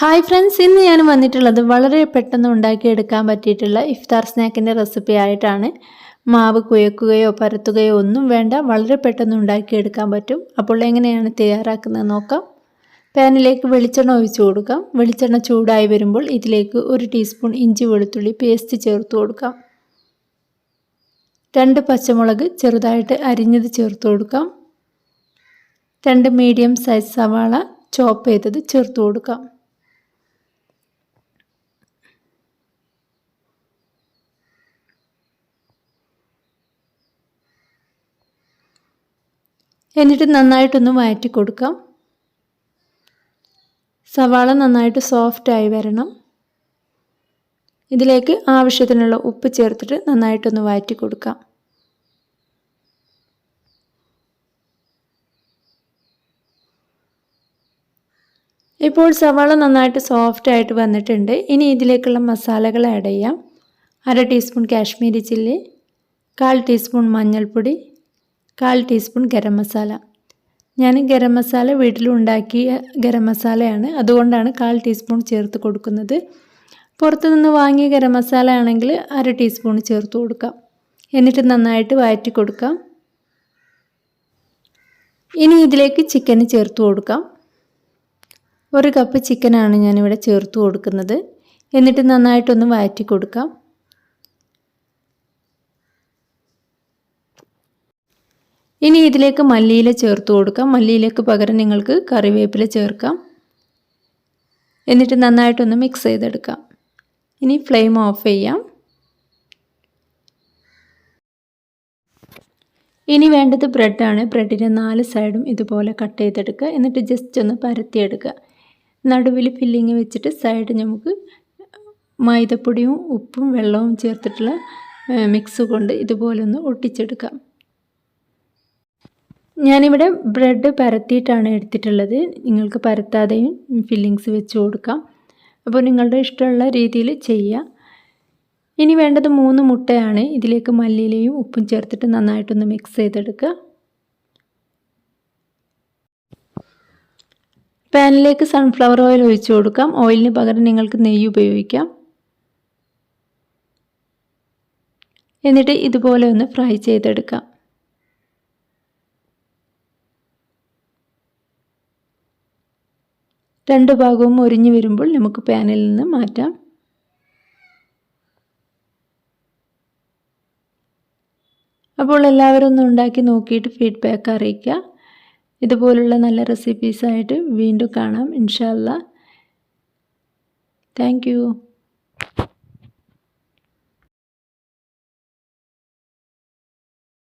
Hi friends ഇന്ന് ഞാൻ വന്നിട്ടുള്ളത് വളരെ പെട്ടെന്ന് ഉണ്ടാക്കിയെടുക്കാൻ പറ്റിയിട്ടുള്ള ഇഫ്താർ സ്നാക്കിന്റെ റെസിപ്പി ആയിട്ടാണ്. മാവ് കുഴക്കുകയോ പരത്തുകയോ ഒന്നും വേണ്ട വളരെ പെട്ടെന്ന് ഉണ്ടാക്കിയെടുക്കാൻ പറ്റും. അപ്പോൾ എങ്ങനെയാണ് തയ്യാറാക്കുന്നത് നോക്കാം. പാനിലേക്ക് വെളിച്ചെണ്ണ ഒഴിച്ച് കൊടുക്കാം. വെളിച്ചെണ്ണ ചൂടായി വരുമ്പോൾ ഇതിലേക്ക് ഒരു ടീസ്പൂൺ ഇഞ്ചി വെളുത്തുള്ളി പേസ്റ്റ് ചേർത്ത് കൊടുക്കാം. രണ്ട് പച്ചമുളക് ചെറുതായിട്ട് അരിഞ്ഞത് ചേർത്ത് കൊടുക്കാം. രണ്ട് മീഡിയം സൈസ് സവാള ചോപ്പ് ചെയ്തത് ചേർത്ത് കൊടുക്കാം. എന്നിട്ട് നന്നായിട്ടൊന്ന് മാറ്റി കൊടുക്കാം. സവാള നന്നായിട്ട് സോഫ്റ്റായി വരണം. ഇതിലേക്ക് ആവശ്യത്തിനുള്ള ഉപ്പ് ചേർത്തിട്ട് നന്നായിട്ടൊന്ന് വാറ്റി കൊടുക്കാം. ഇപ്പോൾ സവാള നന്നായിട്ട് സോഫ്റ്റ് ആയിട്ട് വന്നിട്ടുണ്ട്. ഇനി ഇതിലേക്കുള്ള മസാലകൾ ആഡ് ചെയ്യാം. അര ടീസ്പൂൺ കാശ്മീരി ചില്ലി കാൽ ടീസ്പൂൺ മഞ്ഞൾപ്പൊടി കാൽ ടീസ്പൂൺ ഗരം മസാല. ഞാൻ ഗരം മസാല വീട്ടിലുണ്ടാക്കിയ ഗരം മസാലയാണ്. അതുകൊണ്ടാണ് കാൽ ടീസ്പൂൺ ചേർത്ത് കൊടുക്കുന്നത്. പുറത്തു നിന്ന് വാങ്ങിയ ഗരം മസാല ആണെങ്കിൽ അര ടീസ്പൂൺ ചേർത്ത് കൊടുക്കാം. എന്നിട്ട് നന്നായിട്ട് വഴറ്റി കൊടുക്കാം. ഇനി ഇതിലേക്ക് ചിക്കൻ ചേർത്ത് കൊടുക്കാം. ഒരു കപ്പ് ചിക്കനാണ് ഞാനിവിടെ ചേർത്ത് കൊടുക്കുന്നത്. എന്നിട്ട് നന്നായിട്ടൊന്ന് വഴറ്റി കൊടുക്കാം. ഇനി ഇതിലേക്ക് മല്ലിയില ചേർത്ത് കൊടുക്കാം. മല്ലിയിലേക്ക് പകരം നിങ്ങൾക്ക് കറിവേപ്പില ചേർക്കാം. എന്നിട്ട് നന്നായിട്ടൊന്ന് മിക്സ് ചെയ്തെടുക്കാം. ഇനി ഫ്ലെയിം ഓഫ് ചെയ്യാം. ഇനി വേണ്ടത് ബ്രെഡാണ് ബ്രെഡിന്റെ നാല് സൈഡും ഇതുപോലെ കട്ട് ചെയ്തെടുക്കുക. എന്നിട്ട് ജസ്റ്റ് ഒന്ന് പരത്തിയെടുക്കുക. നടുവിൽ ഫില്ലിങ് വെച്ചിട്ട് സൈഡ് നമുക്ക് മൈദപ്പൊടിയും ഉപ്പും വെള്ളവും ചേർത്തിട്ടുള്ള മിക്സ് കൊണ്ട് ഇതുപോലെ ഒന്ന് ഒട്ടിച്ചെടുക്കാം. ഞാനിവിടെ ബ്രെഡ് പരത്തിയിട്ടാണ് എടുത്തിട്ടുള്ളത്. നിങ്ങൾക്ക് പരത്താതെയും ഫില്ലിങ്സ് വെച്ച് കൊടുക്കാം. അപ്പോൾ നിങ്ങളുടെ ഇഷ്ടമുള്ള രീതിയിൽ ചെയ്യുക ഇനി വേണ്ടത് മൂന്ന് മുട്ടയാണ്. ഇതിലേക്ക് മല്ലിയിലയും ഉപ്പും ചേർത്തിട്ട് നന്നായിട്ടൊന്ന് മിക്സ് ചെയ്തെടുക്കുക. പാനിലേക്ക് സൺഫ്ലവർ ഓയിൽ ഒഴിച്ച് കൊടുക്കാം. ഓയിലിന് പകരം നിങ്ങൾക്ക് നെയ്യ് ഉപയോഗിക്കാം. എന്നിട്ട് ഇതുപോലെ ഒന്ന് ഫ്രൈ ചെയ്തെടുക്കാം. രണ്ട് ഭാഗവും ഒരിഞ്ഞു വരുമ്പോൾ നമുക്ക് പാനിൽ നിന്ന് മാറ്റാം. അപ്പോൾ എല്ലാവരും ഒന്ന് ഉണ്ടാക്കി നോക്കിയിട്ട് ഫീഡ്ബാക്ക് അറിയിക്കുക. ഇതുപോലുള്ള നല്ല റെസിപ്പീസായിട്ട് വീണ്ടും കാണാം. ഇൻഷാല്ല താങ്ക്